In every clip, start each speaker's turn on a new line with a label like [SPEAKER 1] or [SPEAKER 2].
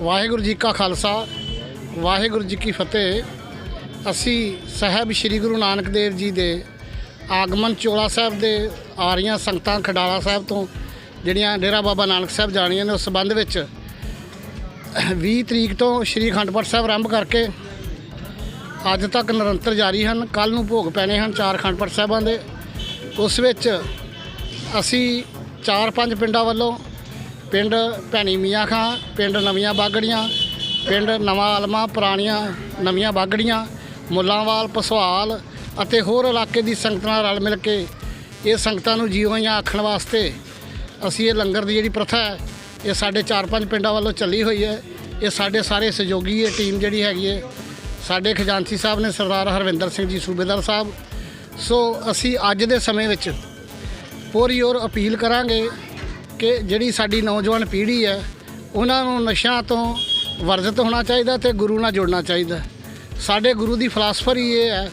[SPEAKER 1] ਵਾਹਿਗੁਰੂ ਜੀ ਕਾ ਖਾਲਸਾ, ਵਾਹਿਗੁਰੂ ਜੀ ਕੀ ਫਤਿਹ। ਅਸੀਂ ਸਾਹਿਬ ਸ੍ਰੀ ਗੁਰੂ ਨਾਨਕ ਦੇਵ ਜੀ ਦੇ ਆਗਮਨ ਚੋਲਾ ਸਾਹਿਬ ਦੇ ਆ ਰਹੀਆਂ ਸੰਗਤਾਂ ਖਡਾਲਾ ਸਾਹਿਬ ਤੋਂ, ਜਿਹੜੀਆਂ ਡੇਰਾ ਬਾਬਾ ਨਾਨਕ ਸਾਹਿਬ ਜਾਣੀਆਂ ਨੇ, ਉਸ ਸੰਬੰਧ ਵਿੱਚ 20 ਤਰੀਕ ਤੋਂ ਸ੍ਰੀ ਅਖੰਡ ਸਾਹਿਬ ਆਰੰਭ ਕਰਕੇ ਅੱਜ ਤੱਕ ਨਿਰੰਤਰ ਜਾਰੀ ਹਨ। ਕੱਲ ਨੂੰ ਭੋਗ ਪੈਣੇ ਹਨ ਚਾਰ ਅਖੰਡ ਸਾਹਿਬਾਂ ਦੇ। ਉਸ ਵਿੱਚ ਅਸੀਂ ਚਾਰ ਪੰਜ ਪਿੰਡਾਂ ਵੱਲੋਂ ਪਿੰਡ ਭੈਣੀ ਮੀਆਂ ਖਾਂ, ਪਿੰਡ ਨਵੀਆਂ ਬਾਗੜੀਆਂ, ਪਿੰਡ ਨਵਾਂ ਆਲਮਾ ਪੁਰਾਣੀਆਂ, ਨਵੀਆਂ ਬਾਗੜੀਆਂ, ਮੁੱਲਾਂਵਾਲ, ਪਸਵਾਲ ਅਤੇ ਹੋਰ ਇਲਾਕੇ ਦੀ ਸੰਗਤ ਨਾਲ ਰਲ ਮਿਲ ਕੇ ਇਹ ਸੰਗਤਾਂ ਨੂੰ ਜੀਵਾਂ ਆਖਣ ਵਾਸਤੇ ਅਸੀਂ ਇਹ ਲੰਗਰ ਦੀ ਜਿਹੜੀ ਪ੍ਰਥਾ ਹੈ, ਇਹ ਸਾਡੇ ਚਾਰ ਪੰਜ ਪਿੰਡਾਂ ਵੱਲੋਂ ਚੱਲੀ ਹੋਈ ਹੈ। ਇਹ ਸਾਡੇ ਸਾਰੇ ਸਹਿਯੋਗੀ, ਇਹ ਟੀਮ ਜਿਹੜੀ ਹੈਗੀ ਹੈ, ਸਾਡੇ ਖਜ਼ਾਨਚੀ ਸਾਹਿਬ ਨੇ ਸਰਦਾਰ ਹਰਵਿੰਦਰ ਸਿੰਘ ਜੀ ਸੂਬੇਦਾਰ ਸਾਹਿਬ। ਸੋ ਅਸੀਂ ਅੱਜ ਦੇ ਸਮੇਂ ਵਿੱਚ ਪੂਰੀ ਔਰ ਅਪੀਲ ਕਰਾਂਗੇ ਕਿ ਜਿਹੜੀ ਸਾਡੀ ਨੌਜਵਾਨ ਪੀੜ੍ਹੀ ਹੈ, ਉਹਨਾਂ ਨੂੰ ਨਸ਼ਿਆਂ ਤੋਂ ਵਰਜਿਤ ਹੋਣਾ ਚਾਹੀਦਾ ਤੇ ਗੁਰੂ ਨਾਲ ਜੁੜਨਾ ਚਾਹੀਦਾ। ਸਾਡੇ ਗੁਰੂ ਦੀ ਫਲਸਫਰੀ ਇਹ ਹੈ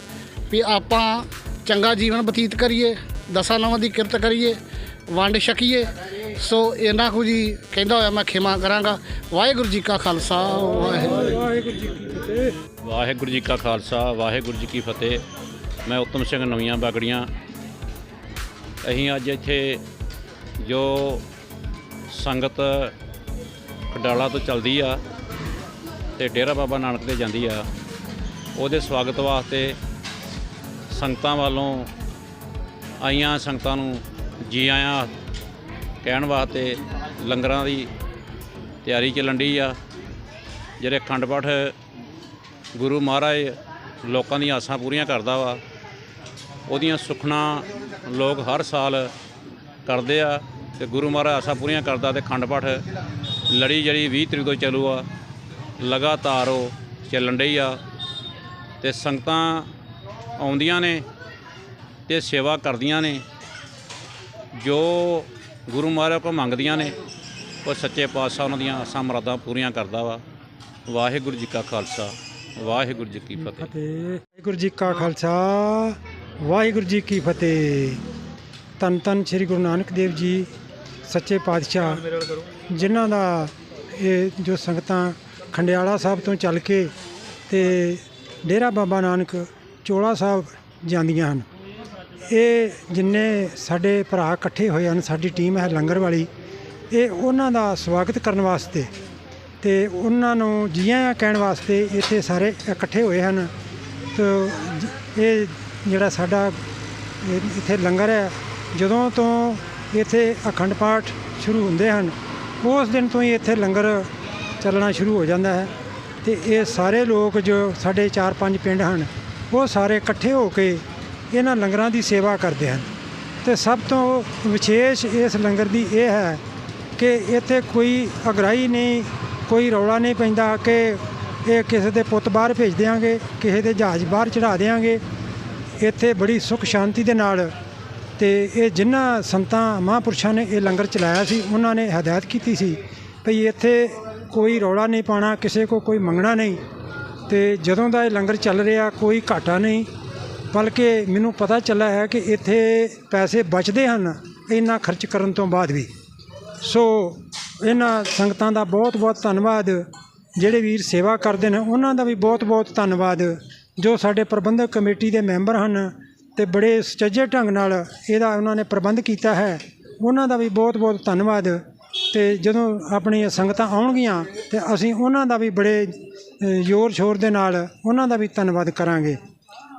[SPEAKER 1] ਵੀ ਆਪਾਂ ਚੰਗਾ ਜੀਵਨ ਬਤੀਤ ਕਰੀਏ, ਦਸਾਂ ਨਵਾਂ ਦੀ ਕਿਰਤ ਕਰੀਏ, ਵੰਡ ਛਕੀਏ। ਸੋ ਇਹਨਾਂ ਕੁ ਜੀ ਕਹਿੰਦਾ ਹੋਇਆ ਮੈਂ ਖਿਮਾ ਕਰਾਂਗਾ। ਵਾਹਿਗੁਰੂ ਜੀ ਕਾ ਖਾਲਸਾ, ਵਾਹਿਗੁਰੂ
[SPEAKER 2] ਵਾਹਿਗੁਰੂ ਜੀ ਕਾ ਖਾਲਸਾ, ਵਾਹਿਗੁਰੂ ਜੀ ਕੀ ਫਤਿਹ। ਮੈਂ ਉੱਤਮ ਸਿੰਘ ਨਵੀਆਂ ਬਾਗੜੀਆਂ। ਅਸੀਂ ਅੱਜ ਇੱਥੇ ਜੋ ਸੰਗਤ ਖਡਾਲਾ ਤੋਂ ਚੱਲਦੀ ਆ ਤੇ ਡੇਰਾ ਬਾਬਾ ਨਾਨਕ ਤੇ ਜਾਂਦੀ ਆ। ਉਹਦੇ ਸਵਾਗਤ ਵਾਸਤੇ ਸੰਗਤਾਂ ਵੱਲੋਂ ਆਈਆਂ ਸੰਗਤਾਂ ਨੂੰ ਜੀ ਆਇਆਂ ਕਹਿਣ ਵਾਸਤੇ ਲੰਗਰਾਂ ਦੀ ਤਿਆਰੀ ਚੱਲਣ ਡਈ ਆ। ਜਿਹੜੇ ਅਖੰਡ ਪਾਠ ਗੁਰੂ ਮਹਾਰਾਜ ਲੋਕਾਂ ਦੀਆਂ ਆਸਾਂ ਪੂਰੀਆਂ ਕਰਦਾ ਵਾ, ਉਹਦੀਆਂ ਸੁਖਣਾ ਲੋਕ ਹਰ ਸਾਲ ਕਰਦੇ ਆ। ਤੇ ਗੁਰੂ ਮਹਾਰਾਜ ਆਸਾਂ ਪੂਰੀਆਂ ਕਰਦਾ ਤੇ ਖੰਡ ਪਾਠ ਲੜੀ ਜਿਹੜੀ 20 ਤਰੀਕ ਤੋਂ ਚੱਲੂ ਆ, ਲਗਾਤਾਰ ਉਹ ਚੱਲਣ ਡਈ ਆ ਤੇ ਸੰਗਤਾਂ ਆਉਂਦੀਆਂ ਨੇ ਤੇ ਸੇਵਾ ਕਰਦੀਆਂ ਨੇ, ਜੋ ਗੁਰੂ ਮਹਾਰਾਜ ਕੋ ਮੰਗਦੀਆਂ ਨੇ, ਉਹ ਸੱਚੇ ਪਾਤਸ਼ਾਹ ਉਹਨਾਂ ਦੀਆਂ ਆਸਾਂ ਮਰਾਦਾਂ ਪੂਰੀਆਂ ਕਰਦਾ ਵਾ। ਵਾਹਿਗੁਰੂ ਜੀ ਕਾ ਖਾਲਸਾ, ਵਾਹਿਗੁਰੂ ਜੀ ਕੀ ਫਤਿਹ।
[SPEAKER 3] ਵਾਹਿਗੁਰੂ ਜੀ ਕਾ ਖਾਲਸਾ, ਵਾਹਿਗੁਰੂ ਜੀ ਕੀ ਫਤਿਹ। ਤਨ ਤਨ ਸ੍ਰੀ ਗੁਰੂ ਨਾਨਕ ਦੇਵ ਜੀ, ਸੱਚੇ ਪਾਤਸ਼ਾਹ, ਜਿਨ੍ਹਾਂ ਦਾ ਇਹ ਜੋ ਸੰਗਤਾਂ ਖੰਡਿਆਲਾ ਸਾਹਿਬ ਤੋਂ ਚੱਲ ਕੇ ਤੇ ਡੇਰਾ ਬਾਬਾ ਨਾਨਕ ਚੋਲਾ ਸਾਹਿਬ ਜਾਂਦੀਆਂ ਹਨ। ਇਹ ਜਿੰਨੇ ਸਾਡੇ ਭਰਾ ਇਕੱਠੇ ਹੋਏ ਹਨ, ਸਾਡੀ ਟੀਮ ਹੈ ਲੰਗਰ ਵਾਲੀ, ਇਹ ਉਹਨਾਂ ਦਾ ਸਵਾਗਤ ਕਰਨ ਵਾਸਤੇ ਤੇ ਉਹਨਾਂ ਨੂੰ ਜੀਆਂ ਕਹਿਣ ਵਾਸਤੇ ਇੱਥੇ ਸਾਰੇ ਇਕੱਠੇ ਹੋਏ ਹਨ। ਤੇ ਇਹ ਜਿਹੜਾ ਸਾਡਾ ਇੱਥੇ ਲੰਗਰ ਹੈ ਜਦੋਂ ਤੋਂ ਇੱਥੇ ਅਖੰਡ ਪਾਠ ਸ਼ੁਰੂ ਹੁੰਦੇ ਹਨ, ਉਸ ਦਿਨ ਤੋਂ ਹੀ ਇੱਥੇ ਲੰਗਰ ਚੱਲਣਾ ਸ਼ੁਰੂ ਹੋ ਜਾਂਦਾ ਹੈ ਤੇ ਇਹ ਸਾਰੇ ਲੋਕ ਜੋ ਸਾਡੇ 4-5 ਪਿੰਡ ਹਨ, ਉਹ ਸਾਰੇ ਇਕੱਠੇ ਹੋ ਕੇ ਇਹਨਾਂ ਲੰਗਰਾਂ ਦੀ ਸੇਵਾ ਕਰਦੇ ਹਨ। ਤੇ ਸਭ ਤੋਂ ਵਿਸ਼ੇਸ਼ ਇਸ ਲੰਗਰ ਦੀ ਇਹ ਹੈ ਕਿ ਇੱਥੇ ਕੋਈ ਅਗਰਾਈ ਨਹੀਂ, ਕੋਈ ਰੌਲਾ ਨਹੀਂ ਪੈਂਦਾ ਕਿ ਇਹ ਕਿਸੇ ਦੇ ਪੁੱਤ ਬਾਹਰ ਭੇਜ ਦਿਆਂਗੇ, ਕਿਸੇ ਦੇ ਜਹਾਜ਼ ਬਾਹਰ ਚੜਾ ਦਿਆਂਗੇ। ਇੱਥੇ ਬੜੀ ਸੁੱਖ ਸ਼ਾਂਤੀ ਦੇ ਨਾਲ ਤੇ ਇਹ ਜਿਨ੍ਹਾਂ ਸੰਤਾਂ, ਮਹਾਂਪੁਰਸ਼ਾਂ ਨੇ ਇਹ ਲੰਗਰ ਚਲਾਇਆ ਸੀ, ਉਹਨਾਂ ਨੇ ਹਦਾਇਤ ਕੀਤੀ ਸੀ ਭਈ ਇੱਥੇ ਕੋਈ ਰੌਲਾ ਨਹੀਂ ਪਾਣਾ ਕਿਸੇ ਕੋ ਕੋਈ ਮੰਗਣਾ ਨਹੀਂ ਤੇ ਜਦੋਂ ਦਾ ਇਹ ਲੰਗਰ ਚੱਲ ਰਿਹਾ, ਕੋਈ ਘਾਟਾ ਨਹੀਂ, ਬਲਕਿ ਮੈਨੂੰ ਪਤਾ ਚੱਲਾ ਹੈ ਕਿ ਇੱਥੇ ਪੈਸੇ ਬਚਦੇ ਹਨ, ਇੰਨਾ ਖਰਚ ਕਰਨ ਤੋਂ ਬਾਅਦ ਵੀ। ਸੋ ਇਹਨਾਂ ਸੰਗਤਾਂ ਦਾ ਬਹੁਤ ਬਹੁਤ ਧੰਨਵਾਦ, ਜਿਹੜੇ ਵੀਰ ਸੇਵਾ ਕਰਦੇ ਨੇ, ਉਹਨਾਂ ਦਾ ਵੀ ਬਹੁਤ ਬਹੁਤ ਧੰਨਵਾਦ, ਜੋ ਸਾਡੇ ਪ੍ਰਬੰਧਕ ਕਮੇਟੀ ਦੇ ਮੈਂਬਰ ਹਨ ਅਤੇ ਬੜੇ ਸੁਚੱਜੇ ਢੰਗ ਨਾਲ ਇਹਦਾ ਉਹਨਾਂ ਨੇ ਪ੍ਰਬੰਧ ਕੀਤਾ ਹੈ। ਉਹਨਾਂ ਦਾ ਵੀ ਬਹੁਤ ਬਹੁਤ ਧੰਨਵਾਦ। ਅਤੇ ਜਦੋਂ ਆਪਣੀਆਂ ਸੰਗਤਾਂ ਆਉਣਗੀਆਂ ਤੇ ਅਸੀਂ ਉਹਨਾਂ ਦਾ ਵੀ ਬੜੇ ਜ਼ੋਰ ਸ਼ੋਰ ਦੇ ਨਾਲ ਉਹਨਾਂ ਦਾ ਵੀ ਧੰਨਵਾਦ ਕਰਾਂਗੇ।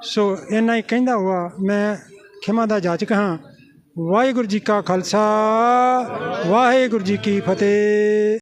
[SPEAKER 3] ਸੋ ਇੰਨਾ ਹੀ ਕਹਿੰਦਾ ਹੋਇਆ, ਮੈਂ ਖਿਮਾ ਦਾ ਜਾਚਕ ਹਾਂ। ਵਾਹਿਗੁਰੂ ਜੀ ਕਾ ਖਾਲਸਾ, ਵਾਹਿਗੁਰੂ ਜੀ ਕੀ ਫਤਿਹ।